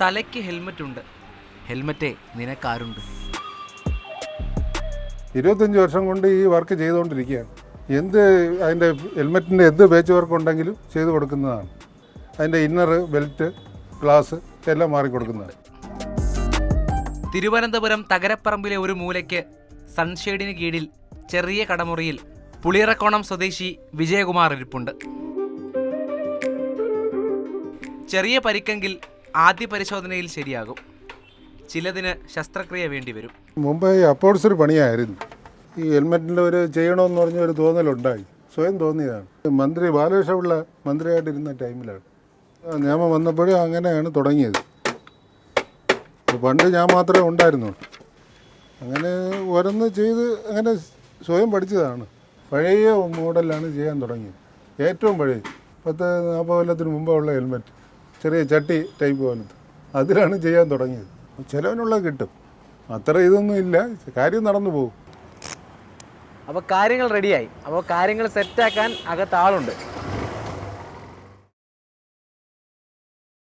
തലയ്ക്ക് ഹെൽമറ്റ് ഉണ്ട്. ഹെൽമെറ്റേ നിനക്കാരുണ്ട്. ഇരുപത്തഞ്ച് വർഷം കൊണ്ട് ഈ വർക്ക് ചെയ്തുകൊണ്ടിരിക്കുകയാണ്. എന്ത് അതിന്റെ ഹെൽമെറ്റിന്റെ എന്ത് പേച്ച് വർക്ക് ഉണ്ടെങ്കിലും ചെയ്തു കൊടുക്കുന്നതാണ്. അതിന്റെ ഇന്നർ ബെൽറ്റ് ഗ്ലാസ് എല്ലാം മാറിക്കൊടുക്കുന്നതാണ്. തിരുവനന്തപുരം തകരപ്പറമ്പിലെ ഒരു മൂലയ്ക്ക് സൺഷെയ്ഡിന് കീഴിൽ ചെറിയ കടമുറിയിൽ പുളിയറക്കോണം സ്വദേശി വിജയകുമാർ ഇരിപ്പുണ്ട്. ചെറിയ പരിക്കെങ്കിൽ ആദ്യ പരിശോധനയിൽ ശരിയാകും. ചിലതിന് ശസ്ത്രക്രിയ വേണ്ടിവരും മുമ്പ് ഈ ഒരു പണിയായിരുന്നു. ഈ ഹെൽമെറ്റിൽ ഒരു ചെയ്യണമെന്ന് പറഞ്ഞ ഒരു തോന്നലുണ്ടായി. സ്വയം തോന്നിയതാണ്. മന്ത്രി ബാലകൃഷ്ണപിള്ള മന്ത്രിയായിട്ടിരുന്ന ടൈമിലാണ്. നിയമം വന്നപ്പോഴും അങ്ങനെയാണ് തുടങ്ങിയത്. പണ്ട് ഞാൻ മാത്രമേ ഉണ്ടായിരുന്നു അങ്ങനെ ഓരോന്ന് ചെയ്ത് അങ്ങനെ സ്വയം പഠിച്ചതാണ്. പഴയ മോഡലാണ് ചെയ്യാൻ തുടങ്ങിയത്. ഏറ്റവും പഴയ പത്ത് നാൽപ്പത് കൊല്ലത്തിന് മുമ്പേ ഉള്ള ഹെൽമെറ്റ്. ചെറിയ ചട്ടി ടൈപ്പ് പോലത്തെ അതിലാണ് ചെയ്യാൻ തുടങ്ങിയത്. ചിലവിനുള്ള കിട്ടും. അത്ര ഇതൊന്നും ഇല്ല. കാര്യം നടന്നു പോകും. അപ്പോൾ കാര്യങ്ങൾ റെഡിയായി അപ്പോൾ കാര്യങ്ങൾ സെറ്റാക്കാൻ അകത്ത് ആളുണ്ട്.